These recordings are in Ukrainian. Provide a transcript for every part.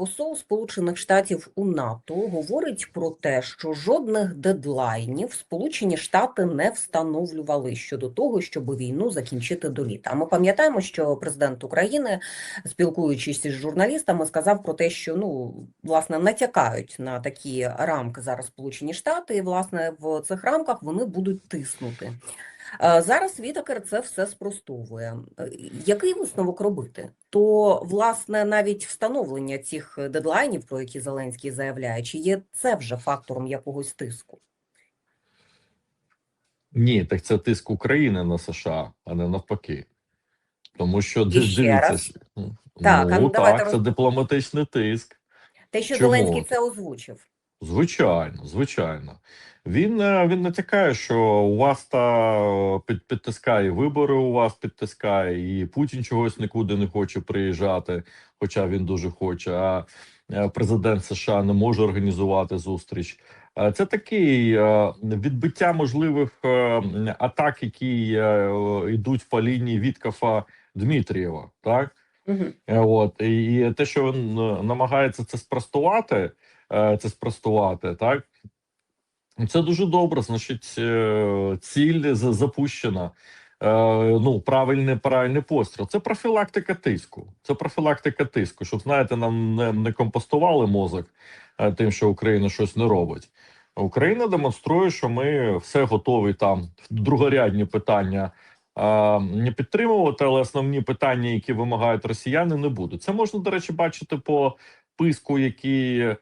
посол Сполучених Штатів у НАТО говорить про те, що жодних дедлайнів Сполучені Штати не встановлювали щодо того, щоб війну закінчити до літа. А ми пам'ятаємо, що президент України, спілкуючись із журналістами, сказав про те, що ну власне натякають на такі рамки зараз Сполучені Штати, і власне в цих рамках вони будуть тиснути. Зараз Вітакер це все спростовує. Е, Який висновок робити? То, власне, навіть встановлення цих дедлайнів, про які Зеленський заявляє, чи є це вже фактором якогось тиску? Ні, так це тиск України на США, а не навпаки. Тому що дивіться, раз. ну, Так, ну, давайте так, це роз- дипломатичний тиск. Те, що Чому? Зеленський це озвучив. Звичайно, звичайно. Він, е, він натякає, що у вас та е, під, підтискає вибори, у вас підтискає, і Путін чогось нікуди не хоче приїжджати, хоча він дуже хоче. А е, президент США не може організувати зустріч. Це такий відбиття можливих атак, які йдуть по лінії Віткафа Дмитрієва. Так Угу. От і те, що він намагається це спростувати, це спростувати, так це дуже добре. Значить, е, ціль запущена. Е, Ну, правильний правильний постріл. Це профілактика тиску. Це профілактика тиску. Щоб знаєте, нам не, не компостували мозок е, тим, що Україна щось не робить. Україна демонструє, що ми все готові там другорядні питання не підтримувати, але основні питання, які вимагають росіяни, не будуть. Це можна, до речі, бачити по писку, який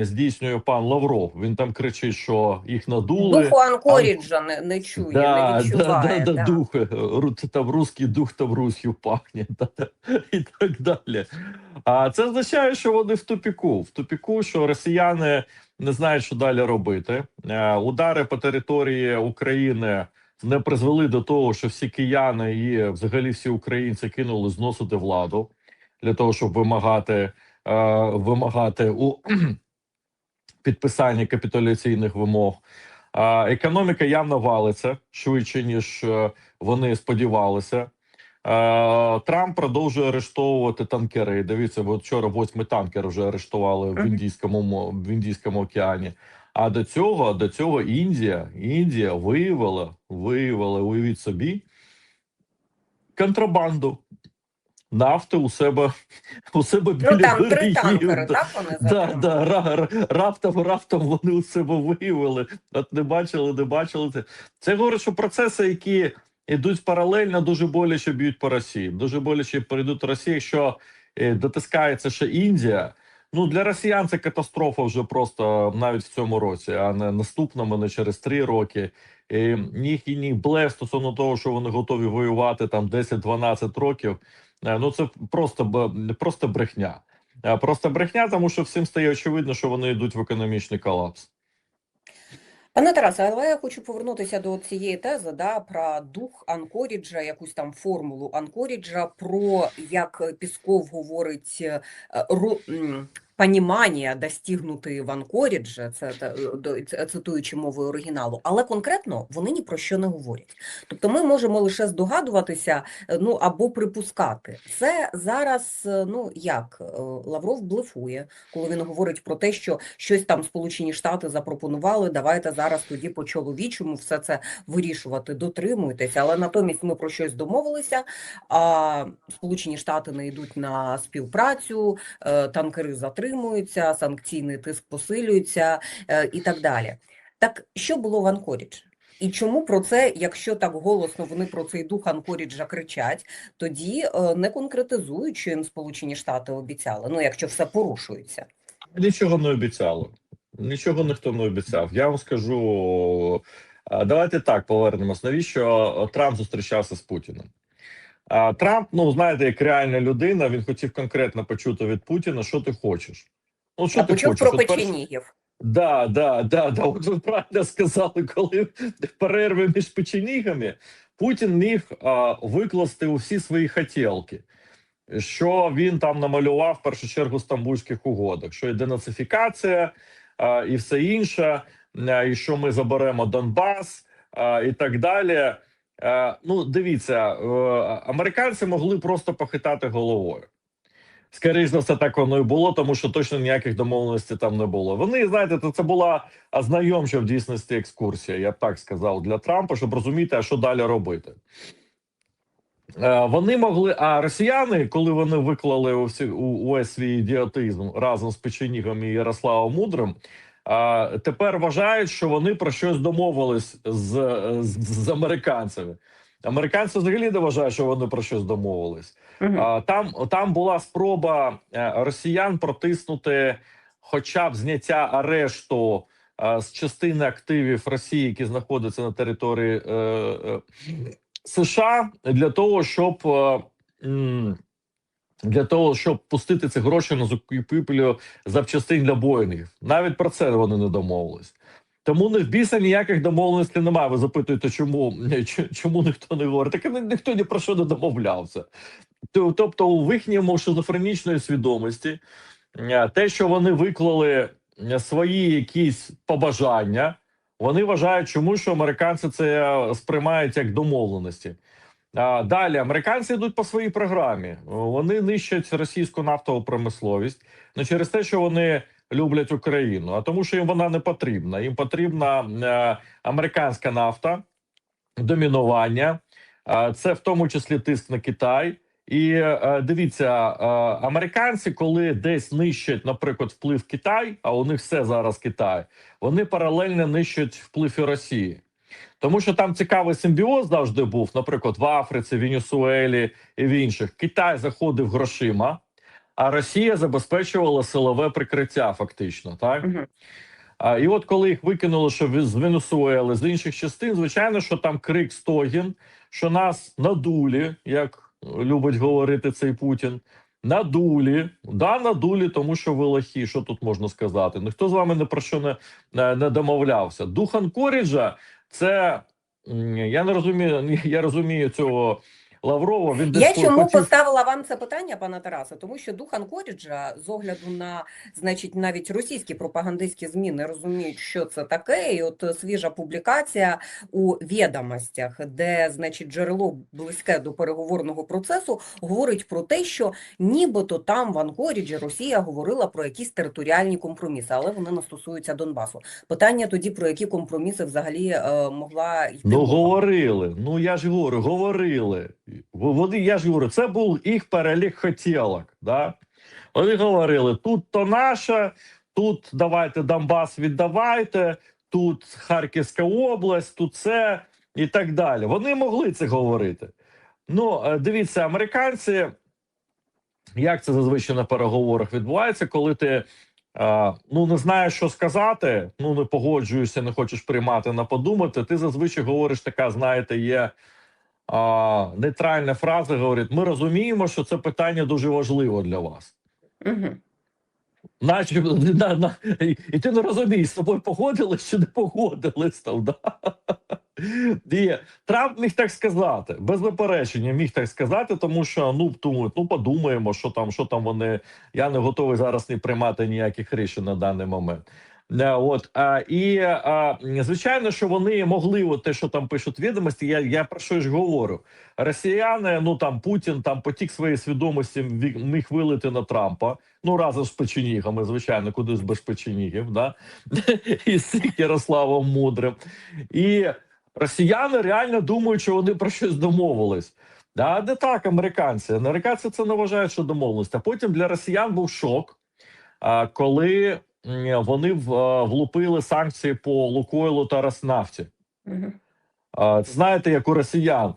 здійснює пан Лавров. Він там кричить, що їх надули. Духу Анкоріджа не, не чує, не відчуває. да, да, да. дух, е, це там русський дух там Русью пахне, да, і так далі. А це означає, що вони в тупіку. В тупіку, що росіяни не знають, що далі робити. Е, Удари по території України не призвели до того, що всі кияни і взагалі всі українці кинули зносити владу для того, щоб вимагати, вимагати у підписанні капітуляційних вимог. Економіка явно валиться швидше, ніж е, вони сподівалися. Е, Трамп продовжує арештовувати танкери. Дивіться, от вчора восьмий танкер вже арештували в Індійському в Індійському океані. А до цього, до цього Індія, Індія виявила, виявила, уявіть собі, контрабанду нафти у себе у себе біля Ну там три танкери, так вони Да, да, ра, ра- раптом, раптом вони у себе виявили. От не бачили, не бачили це. Це говорить, що процеси, які йдуть паралельно, дуже боляче б'ють по Росії. Дуже боляче перейдуть Росії, якщо е, дотискається ще Індія. Ну для росіян це катастрофа вже просто навіть в цьому році, а не наступному, не через три роки. І їхній блеф стосовно того, що вони готові воювати там 10-12 років. Е, Ну це просто просто брехня. Просто брехня, тому що всім стає очевидно, що вони йдуть в економічний колапс. Пане Тарасе, але я хочу повернутися до цієї тези да, про дух Анкоріджа, якусь там формулу Анкоріджа, про як Пісков говорить е, ро, м, понімання достигнути в Анкорідже, це до- цитуючи мовою оригіналу, але конкретно вони ні про що не говорять. Тобто ми можемо лише здогадуватися, е, ну або припускати. Це зараз, е, ну як е, Лавров блефує, коли він говорить про те, що щось там Сполучені Штати запропонували. Давайте зараз тоді по чоловічому все це вирішувати. Дотримуйтеся, але натомість ми про щось домовилися. А Сполучені Штати не йдуть на співпрацю, танкери затримуються, санкційний тиск посилюється е, і так далі. Так що було в Анкорідж? І чому про це, якщо так голосно вони про цей дух Анкоріджа кричать, тоді е, не конкретизують, що їм Сполучені Штати обіцяли, ну якщо все порушується. Нічого не обіцяли. Нічого ніхто не обіцяв. Я вам скажу. Давайте так повернемось. Навіщо Трамп зустрічався з Путіним? Трамп, ну знаєте, як реальна людина, він хотів конкретно почути від Путіна, що ти хочеш. Ну, що а ти хочеш? про печенігів. Да, да, да, да. От ви правильно сказали, коли перерви між печенігами Путін міг а, викласти усі свої хотілки, що він там намалював в першу чергу стамбульських угодах, що і денацифікація а, і все інше, а, і що ми заберемо Донбас а, і так далі. А, ну, дивіться, е, американці могли просто похитати головою. Скоріше за все, так воно і було, тому що точно ніяких домовленостей там не було. Вони знаєте, то це була ознайомча в дійсності екскурсія, я б так сказав, для Трампа, щоб розуміти, а що далі робити. Е, Вони могли, а росіяни, коли вони виклали у всі у увесь свій ідіотизм разом з Печенігом і Ярославом Мудрим, а тепер вважають, що вони про щось домовились з, з, з американцями. Американці взагалі не вважають, що вони про щось домовились. Мгм. А, Там, там була спроба е, росіян протиснути хоча б зняття арешту е, з частини активів Росії, які знаходяться на території е, е, США, для того, щоб е, для того, щоб пустити ці гроші на закупівлю запчастин для Боїнгів. Навіть про це вони не домовились. Тому не в біса ніяких домовленостей немає. Ви запитуєте, чому, чому ніхто не говорить? Так ні- ніхто ні про що не домовлявся. Тобто, у їхньому шизофренічної свідомості е, те, що вони виклали е, свої якісь побажання, вони вважають, чому що американці це е, сприймають як домовленості. Далі американці йдуть по своїй програмі. Вони нищать російську нафтову промисловість не через те, що вони люблять Україну, а тому, що їм вона не потрібна. Їм потрібна е, американська нафта, домінування, це в тому числі тиск на Китай. І е, дивіться, е, американці, коли десь нищать, наприклад, вплив Китай, а у них все зараз Китай, вони паралельно нищать вплив і Росії. Тому що там цікавий симбіоз завжди був, наприклад, в Африці, Венесуелі і в інших. Китай заходив грошима, а Росія забезпечувала силове прикриття, фактично. Так Мгм. а, і от коли їх викинули, що з Венесуели, з інших частин, звичайно, що там крик стогін, що нас надулі, як любить говорити цей Путін. Надулі, да, надулі, тому що ви лохі. Що тут можна сказати? Ніхто з вами не про що не, не, не домовлявся. Дух Анкоріджа це я не розумію. Я розумію цього Лаврова. Він Я чому хотів- поставила вам це питання, пане Тарасе? Тому що дух Анкоріджа, з огляду на значить навіть російські пропагандистські ЗМІ не розуміють, що це таке. І от свіжа публікація у відомостях, де значить джерело близьке до переговорного процесу, говорить про те, що нібито там в Анкоріджі Росія говорила про якісь територіальні компроміси, але вони не стосуються Донбасу. Питання тоді про які компроміси взагалі е, могла йти Ну, говорили. Ну я ж говорю, говорили. Вони, я ж говорю, це був їх перелік хотілок. Да? Вони говорили: тут то наше, тут давайте Донбас віддавайте, тут Харківська область, тут це і так далі. Вони могли це говорити. Ну, е, дивіться, американці, як це зазвичай на переговорах відбувається, коли ти ну не знаєш, що сказати, ну не погоджуєшся, не хочеш приймати на подумати. Ти зазвичай говориш така, знаєте, є а, нейтральна фраза. Говорить: ми розуміємо, що це питання дуже важливо для вас. Мгм. Наче на, на, і, і ти не розумієш, з тобою погодились чи не погодились там. Да? І Трамп міг так сказати, без заперечення міг так сказати, тому що ну думають, ну подумаємо, що там, що там вони. Я не готовий зараз не приймати ніяких рішень на даний момент. От а, і а, звичайно, що вони могли, от те, що там пишуть відомості. Я, я про що ж говорю. Росіяни, ну там Путін там потік своєї свідомості міг вилити на Трампа. Ну разом з печенігами, звичайно, кудись без печенігів, да і з Ярославом Мудрим. І росіяни реально думають, що вони про щось домовились. Да, не так, американці. Американці це не вважають, що домовленість. А потім для росіян був шок, коли вони в- влупили санкції по Лукойлу та Роснафті. Угу. Знаєте, як у росіян.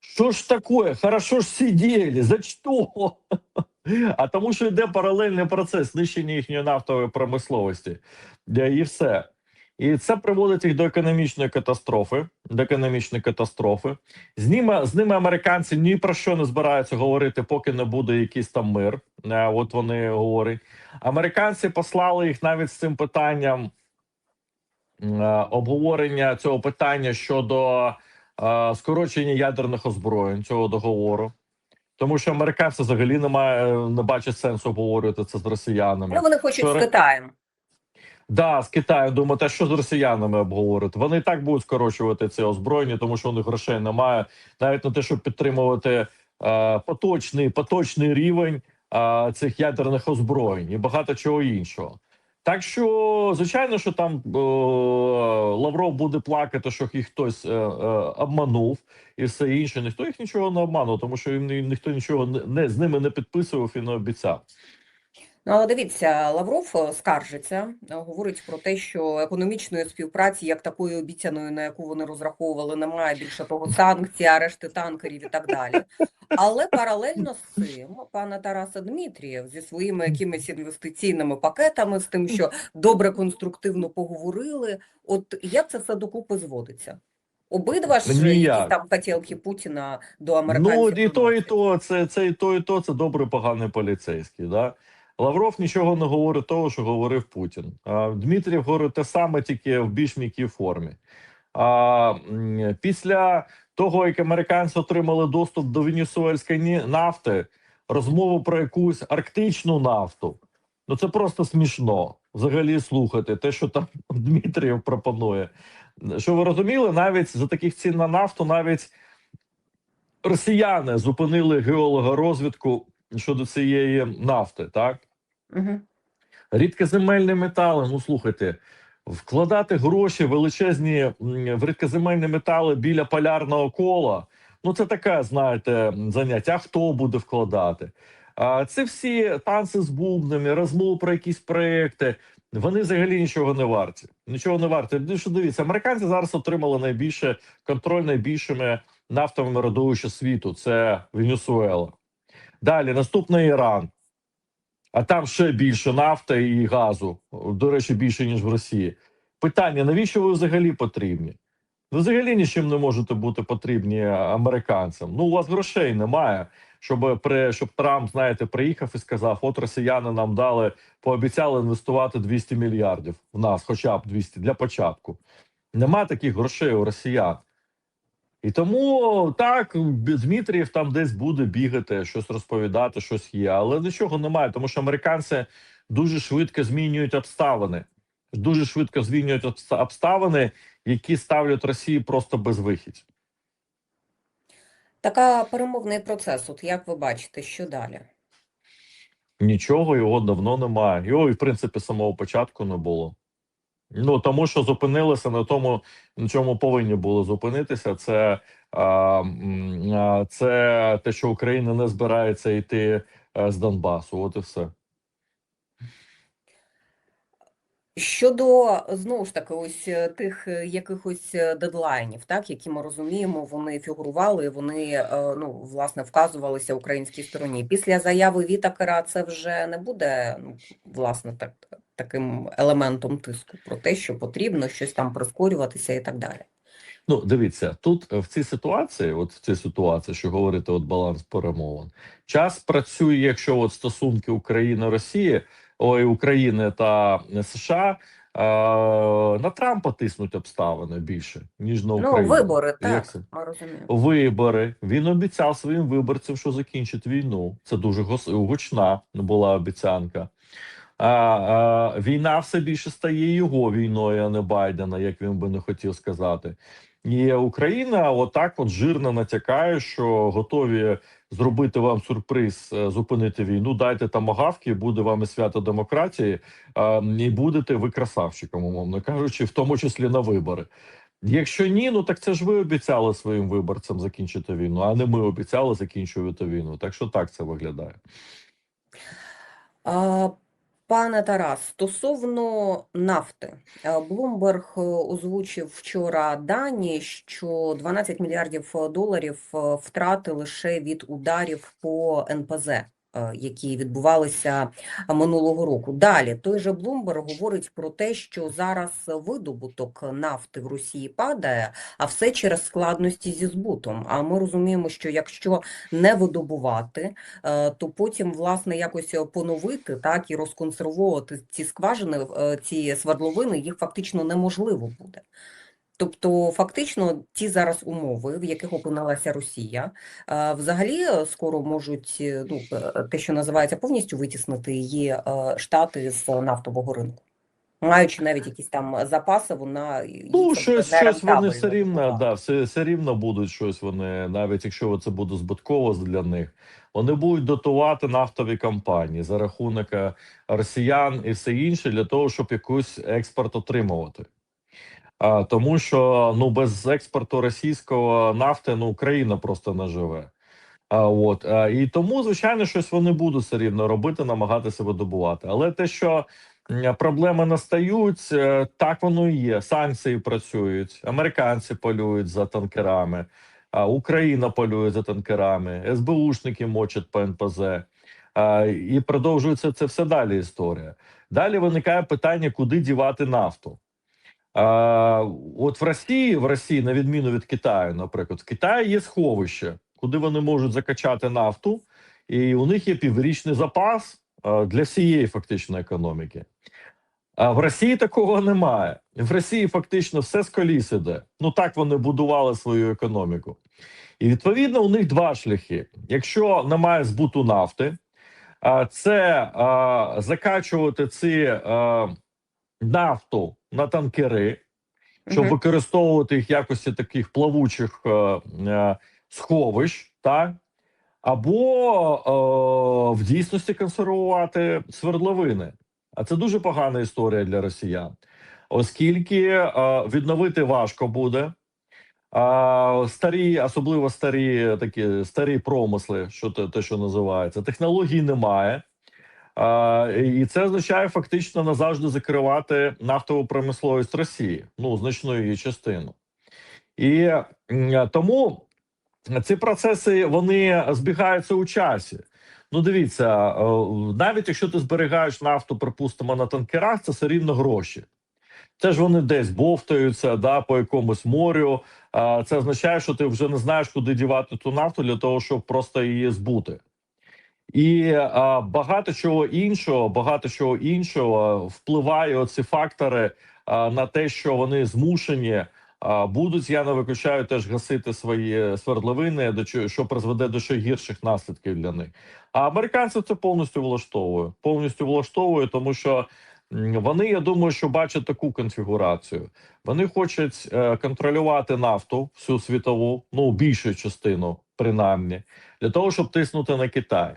Що ж таке? Хорошо ж сиділи, за що? А тому, що йде паралельний процес знищення їхньої нафтової промисловості. І все. І це приводить їх до економічної катастрофи. До економічної катастрофи. З ними, з ними американці ні про що не збираються говорити, поки не буде якийсь там мир. Е, От вони говорять. Американці послали їх навіть з цим питанням е, обговорення цього питання щодо е, скорочення ядерних озброєнь цього договору. Тому що американці взагалі немає, не бачать сенсу обговорювати це з росіянами. Ну, вони хочуть Що з Китаєм. Да, з Китаєм думаєте, що з росіянами обговорити? Вони і так будуть скорочувати це озброєння, тому що у них грошей немає. Навіть на те, щоб підтримувати е, поточний, поточний рівень а, цих ядерних озброєнь і багато чого іншого. Так що, звичайно, що там е, Лавров буде плакати, що їх хтось е, е, обманув і все інше. Ніхто їх нічого не обманув, тому що їм ні- ніхто нічого не з ними не підписував і не обіцяв. Ну, але дивіться, Лавров е, скаржиться, е, говорить про те, що економічної співпраці, як такої обіцяної, на яку вони розраховували, немає більше того, санкцій, арешти танкерів і так далі. Але паралельно з цим пана Тараса Дмитрієв зі своїми якимись інвестиційними пакетами, з тим, що добре конструктивно поговорили. От як це все докупи зводиться? Обидва ж якісь Ніяк. там хотілки Путіна до американців. Ну, і то, і то, це, це і то, і то, це добре, поганий поліцейський. Да? Лавров нічого не говорить того, що говорив Путін. Дмитрів говорить те саме, тільки в більш м'якій формі. А, після того, як американці отримали доступ до венесуельської нафти, розмову про якусь арктичну нафту. Ну це просто смішно. Взагалі слухати те, що там Дмитрієв пропонує. Що ви розуміли, навіть за таких цін на нафту, навіть росіяни зупинили геологорозвідку щодо цієї нафти, так? Мгм. Рідкоземельні метали. Ну слухайте, вкладати гроші величезні в рідкоземельні метали біля полярного кола. Ну це таке, знаєте, заняття. Хто буде вкладати? Це всі танці з бубнами, розмови про якісь проекти. Вони взагалі нічого не варті. Нічого не варті. Ну, що дивіться, американці зараз отримали найбільше контроль найбільшими нафтовими родовища світу. Це Венесуела. Далі наступний Іран. А там ще більше нафти і газу. До речі, більше ніж в Росії. Питання: навіщо ви взагалі потрібні? Ви взагалі нічим не можете бути потрібні американцям. Ну, у вас грошей немає, щоб при щоб Трамп, знаєте, приїхав і сказав: от росіяни нам дали, пообіцяли інвестувати 200 мільярдів в нас, хоча б 200, для початку. Нема таких грошей у росіян. І тому так Дмитрієв там десь буде бігати, щось розповідати, щось є, але нічого немає, тому що американці дуже швидко змінюють обставини, дуже швидко змінюють обставини, які ставлять Росії просто безвихідь. Така перемовний процес. От як ви бачите, що далі? Нічого його давно немає. Його, і в принципі, самого початку не було. Ну тому що зупинилися на тому, на чому повинні були зупинитися. Це, а, це те, що Україна не збирається йти е, з Донбасу. От і все. Щодо знову ж таки, ось е, тих е, якихось дедлайнів, так які ми розуміємо, вони фігурували, вони ну власне вказувалися українській стороні. Після заяви Вітакера це вже не буде ну, власне так таким елементом тиску про те, що потрібно щось там прискорюватися і так далі. Ну, дивіться, тут е, в цій ситуації, от в цій ситуації, що говорити, от баланс перемовин, час працює, якщо от стосунки України Росії, ой, України та США. е, На Трампа тиснуть обставини більше, ніж на Ну, вибори, Як так, це? ми розуміємо. Вибори. Він обіцяв своїм виборцям, що закінчить війну. Це дуже гучна була обіцянка. А, а, війна все більше стає його війною, а не Байдена, як він би не хотів сказати. І Україна отак от жирно натякає, що готові зробити вам сюрприз, е, зупинити війну. Дайте тамагавки, буде вам і свято демократії, і будете ви красавчиком, умовно кажучи, в тому числі на вибори. Якщо ні, ну так це ж ви обіцяли своїм виборцям закінчити війну, а не ми обіцяли закінчувати війну. Так що так це виглядає. Пане Тарас, стосовно нафти, Блумберг е, озвучив вчора дані, що 12 мільярдів доларів е, втрати лише від ударів по НПЗ, які відбувалися минулого року. Далі той же Блумберг говорить про те, що зараз видобуток нафти в Росії падає, а все через складності зі збутом. А ми розуміємо, що якщо не видобувати, е, то потім, власне, якось поновити так і розконсервувати ці скважини, е, ці свердловини, їх фактично неможливо буде. Тобто, фактично, ті зараз умови, в яких опинилася Росія, е, взагалі е, скоро можуть е, ну, те, що називається повністю витіснити її штати з нафтового ринку. Маючи навіть якісь там запаси, вона Ну, щось, щось вони все рівно, да, все, все рівно будуть щось вони, навіть якщо це буде збитково для них, вони будуть дотувати нафтові компанії за рахунок росіян і все інше для того, щоб якийсь експорт отримувати. Тому що ну без експорту російського нафти ну Україна просто не живе. А от і тому, звичайно, щось вони будуть все рівно робити, намагатися видобувати. Але те, що проблеми настають, е, так воно і є. Санкції працюють, американці полюють за танкерами, Україна полює за танкерами, СБУшники мочать по НПЗ. І продовжується це все далі. Історія. Далі виникає питання, куди дівати нафту. А, от в Росії, в Росії, на відміну від Китаю, наприклад, в Китаї є сховище, куди вони можуть закачати нафту, і у них є піврічний запас для всієї фактично економіки. А в Росії такого немає. В Росії фактично все з коліс іде. Ну так вони будували свою економіку. І відповідно у них два шляхи: якщо немає збуту нафти, а, це а, закачувати ці а, нафту на танкери, щоб Мгм. використовувати їх в якості таких плавучих е, е, сховищ, так? або е, в дійсності консервувати свердловини. А це дуже погана історія для росіян, оскільки е, відновити важко буде. А старі, особливо старі такі старі промисли, що те, те, що називається, технологій немає. І це означає фактично назавжди закривати нафтову промисловість Росії, ну значну її частину. І тому ці процеси вони збігаються у часі. Ну, дивіться, е, навіть якщо ти зберігаєш нафту, припустимо, на танкерах, це все рівно гроші. Це ж вони десь бовтаються да, по якомусь морю. Це означає, що ти вже не знаєш, куди дівати ту нафту для того, щоб просто її збути. І а, багато чого іншого, багато чого іншого впливає оці фактори а, на те, що вони змушені будуть. Я не виключаю теж гасити свої свердловини, до що призведе до ще гірших наслідків для них. А американці це повністю влаштовує. Повністю влаштовує, тому що вони, я думаю, що бачать таку конфігурацію. Вони хочуть е, контролювати нафту всю світову, ну більшу частину, принаймні, для того, щоб тиснути на Китай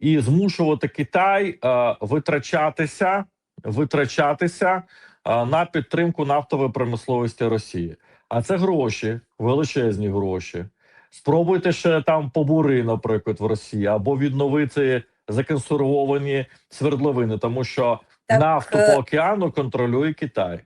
і змушувати Китай е, витрачатися, витрачатися е, на підтримку нафтової промисловості Росії. А це гроші, величезні гроші. Спробуйте ще там побури, наприклад, в Росії, або відновити законсервовані свердловини, тому що Так, нафту е, по океану контролює Китай.